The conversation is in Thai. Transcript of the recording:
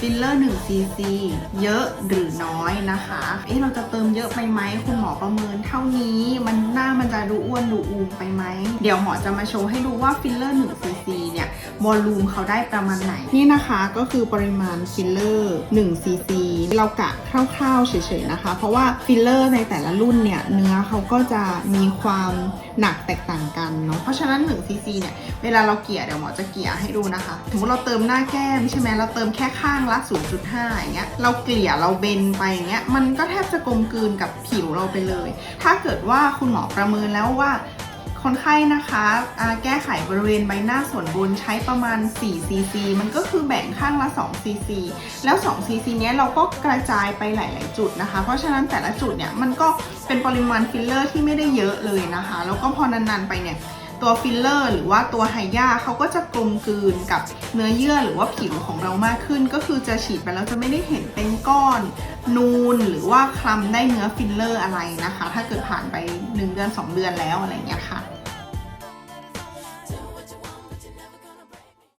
ฟิลเลอร์1 cc เยอะหรือน้อยนะคะ เอ๊ะเราจะเติมเยอะไปไหมคุณหมอประเมินเท่านี้มันหน้ามันจะดูอ้วนดูอูมไปไหม เดี๋ยวหมอจะมาโชว์ให้ดูว่าฟิลเลอร์1 cc วอลลุ่มเขาได้ประมาณไหน นี่นะคะก็คือปริมาณฟิลเลอร์1 cc เรากะคร่าวๆเฉยๆนะคะ เพราะว่าฟิลเลอร์ในแต่ละรุ่นเนี่ย เนื้อเขาก็จะมีความหนักแตกต่างกันเนาะเพราะฉะนั้น1 cc เนี่ย เวลาเราเกลี่ยเดี๋ยวหมอจะเกลี่ยให้ดูนะคะสมมติเราเติมหน้าแก้มใช่ไหมเราเติมแค่ข้างละ 0.5อย่างเงี้ยเราเกลี่ยเราเบนไปอย่างเงี้ยมันก็แทบจะกลมกลืนกับผิวเราไปเลย ถ้าเกิดว่าคุณหมอประเมินแล้วว่า คนไข้นะคะแก้ไขบริเวณใบหน้าส่วนบนใช้ประมาณ 4 cc มันก็คือแบ่งข้างละ 2 cc แล้ว 2 cc เนี้ยเราก็กระจายไปหลาย ๆ จุดนะคะ เพราะฉะนั้นแต่ละจุดเนี่ยมันก็เป็นปริมาณฟิลเลอร์ที่ไม่ได้เยอะเลยนะคะ แล้วก็พอนาน ๆ ไปเนี่ยตัวฟิลเลอร์หรือว่าตัวไฮยาเขาก็จะกลมกลืนกับเนื้อเยื่อหรือว่าผิวของเรามากขึ้น ก็คือจะฉีดไปแล้วจะไม่ได้เห็นเป็นก้อน นูนหรือว่าคลำได้เนื้อฟิลเลอร์อะไรนะคะ ถ้าเกิดผ่านไป 1 เดือน 2 เดือนแล้วอะไรอย่างเงี้ยค่ะ